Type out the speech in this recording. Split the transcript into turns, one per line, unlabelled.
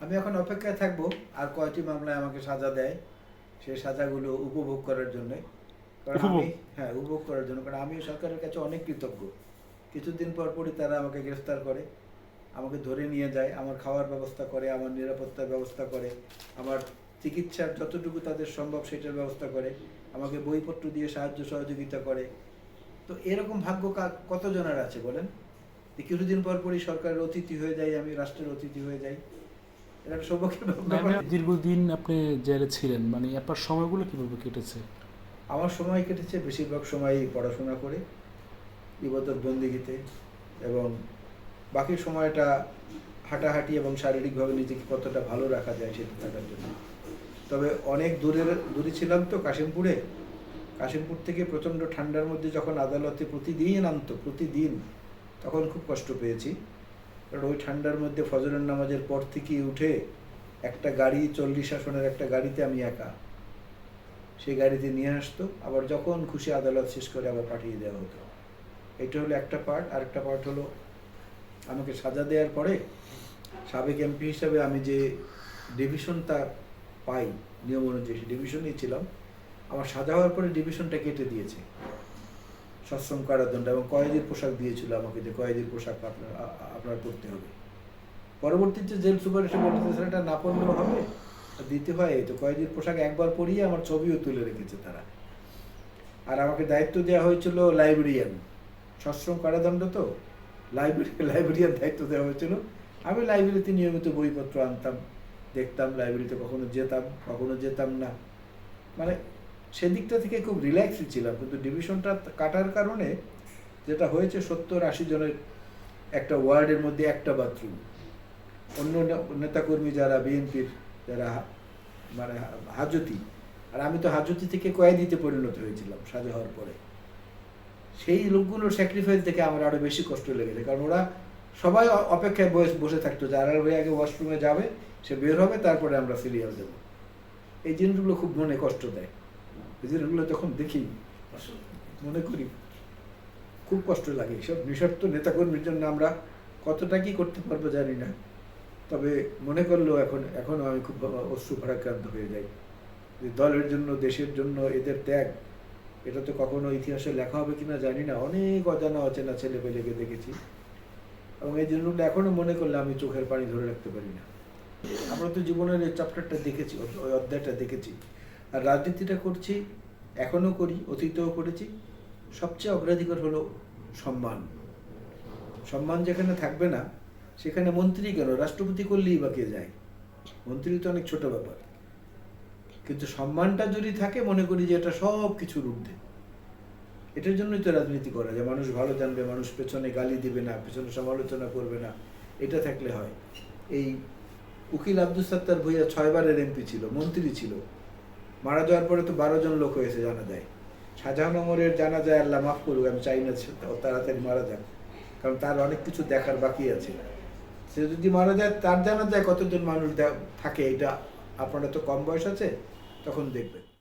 আমি এখন অপেক্ষায় থাকব আর কয়টি মামলায় আমাকে সাজা দেয় সেই সাজাগুলো উপভোগ করার জন্য। কারণ আমি হ্যাঁ উপভোগ করার জন্য। কারণ আমি সরকারের কাছে অনেক কৃতজ্ঞ। কিছুদিন পর পরই তারা আমাকে গ্রেফতার করে। আমাকে ধরে নিয়ে যায় আমার খাওয়ার ব্যবস্থা করে আমার নিরাপত্তার ব্যবস্থা করে আমার চিকিৎসার যতটুকু তাদের সম্ভব সেটার ব্যবস্থা করে আমাকে বইপত্র দিয়ে সাহায্য সহযোগিতা করে। তো এরকম ভাগ্য কতজনের আছে বলেন? কিছুদিন পর পরই সরকারের অতিথি হয়ে যাই আমি রাষ্ট্রের অতিথি হয়ে যাই এটা একটা সৌভাগ্যের ব্যাপার
দীর্ঘদিন আপনি জেলে ছিলেন মানে আপনার সময়গুলো কীভাবে কেটেছে?
আমার সময় কেটেছে বেশিরভাগ সময়ই পড়াশোনা করে ইবাদত বন্দিগিতে এবং বাকি সময়টা হাঁটাহাঁটি এবং শারীরিকভাবে নিজেকে কতটা ভালো রাখা যায় সেটা থাকার জন্য। তবে অনেক দূরের দূরে ছিলাম তো কাশিমপুরে। কাশিমপুর থেকে প্রচণ্ড ঠান্ডার মধ্যে যখন আদালতে প্রতিদিন আনতো প্রতিদিন তখন খুব কষ্ট পেয়েছি। ওই ঠান্ডার মধ্যে ফজরের নামাজের পর থেকে উঠে একটা গাড়ি, চল্লিশ আসনের একটা গাড়িতে আমি একা। সেই গাড়িতে নিয়ে আসতো, আবার যখন খুশি আদালত শেষ করে আবার পাঠিয়ে দেওয়া হতো। এটা হলো একটা পার্ট আর একটা পার্ট হলো আমাকে সাজা দেওয়ার পরে সাবেক এমপি হিসাবে আমি যে ডিভিশনটা পাই, নিয়ম অনুযায়ী ডিভিশনেই ছিলাম। আমার সাজা হওয়ার পরে ডিভিশনটা কেটে দিয়েছে। সশ্রম কারাদণ্ড এবং কয়েদির পোশাক দিয়েছিল আমাকে যে কয়েদির পোশাক আপনার আপনার পরতে হবে। পরবর্তীতে জেল সুপার এসে বলতে স্যার এটা না পড়লেও হবে দিতে হয় এই তো, কয়েদির পোশাক একবার পরিয়ে আমার ছবিও তুলে রেখেছে তারা। আর আমাকে দায়িত্ব দেওয়া হয়েছিল লাইব্রেরিয়ান। সশ্রম কারাদণ্ড তো? লাইব্রেরি, লাইব্রেরিয়ান দায়িত্ব দেওয়া হয়েছিল। আমি লাইব্রেরিতে নিয়মিত বইপত্র আনতাম, দেখতাম, লাইব্রেরিতে কখনো যেতাম কখনো যেতাম না। মানে সেদিকটা থেকে খুব রিল্যাক্সই ছিলাম, কিন্তু ডিভিশনটা কাটার কারণে যেটা হয়েছে সত্তর আশি জনের একটা ওয়ার্ডের মধ্যে একটা বাথরুম অন্য নেতাকর্মী যারা বিএনপির যারা মানে হাজতি, আর আমি তো হাজতি থেকে কয়েদিতে পরিণত হয়েছিলাম সাজা হওয়ার পরে। সেই লোকগুলোর স্যাক্রিফাইস দেখে আমার আরও বেশি কষ্ট লেগেছে, কারণ ওরা সবাই অপেক্ষায় বসে বসে থাকতো যারা ভাই আগে ওয়াশরুমে যাবে, সে বের হবে, তারপরে আমরা সিরিয়াল দেবো। এই জিনিসগুলো খুব মনে কষ্ট দেয়। জিনিসগুলো যখন দেখি, মনে করি খুব কষ্ট লাগে এসব। নিঃস্বার্থ নেতাকর্মীর জন্য আমরা কতটা কি করতে পারব জানি না। তবে মনে করলেও এখন এখনও আমি খুব অশ্রু ভারাক্রান্ত হয়ে যাই। যে দলের জন্য, দেশের জন্য এদের ত্যাগ, এটা তো কখনো ইতিহাসে লেখা হবে কিনা জানি না। অনেক অজানা, অচেনা ছেলে পেলেকে দেখেছি। এবং এই জিনিসগুলো এখনও মনে করলে আমি চোখের পানি ধরে রাখতে পারি না। আমরা তো জীবনের এই চ্যাপ্টারটা দেখেছি, ওই অধ্যায়টা দেখেছি। আর রাজনীতিটা করছি এখনও করি, অতীতেও করেছি। সবচেয়ে অগ্রাধিকার হলো সম্মান। সম্মান যেখানে থাকবে না, সেখানে মন্ত্রী কেন? রাষ্ট্রপতি করলেই বা কে যায়? মন্ত্রী তো অনেক ছোট ব্যাপার। কিন্তু সম্মানটা যদি থাকে, মনে করি যে এটা সব কিছুর ঊর্ধ্বে এটার জন্যই তো রাজনীতি করা যায়। মানুষ ভালো জানবে, মানুষ পেছনে গালি দিবে না, পেছনে সমালোচনা করবে না। এটা থাকলে হয়। এই উকিল আব্দুল সাত্তার ভুইয়া ছয়বারের এমপি ছিল, মন্ত্রী ছিল। মারা যাওয়ার পরে তো বারো জন লোক হয়েছে জানা যায় শাহজাহান অমরের জানা যায় আল্লাহ মাফ করুক, আমি চাই না তাড়াতাড়ি মারা যান কারণ তার অনেক কিছু দেখার বাকি আছে। সে যদি মারা যায়, তার জানা যায় কতজন মানুষ থাকে, এটা আপনারা তো কম বয়স আছে, তখন দেখবেন।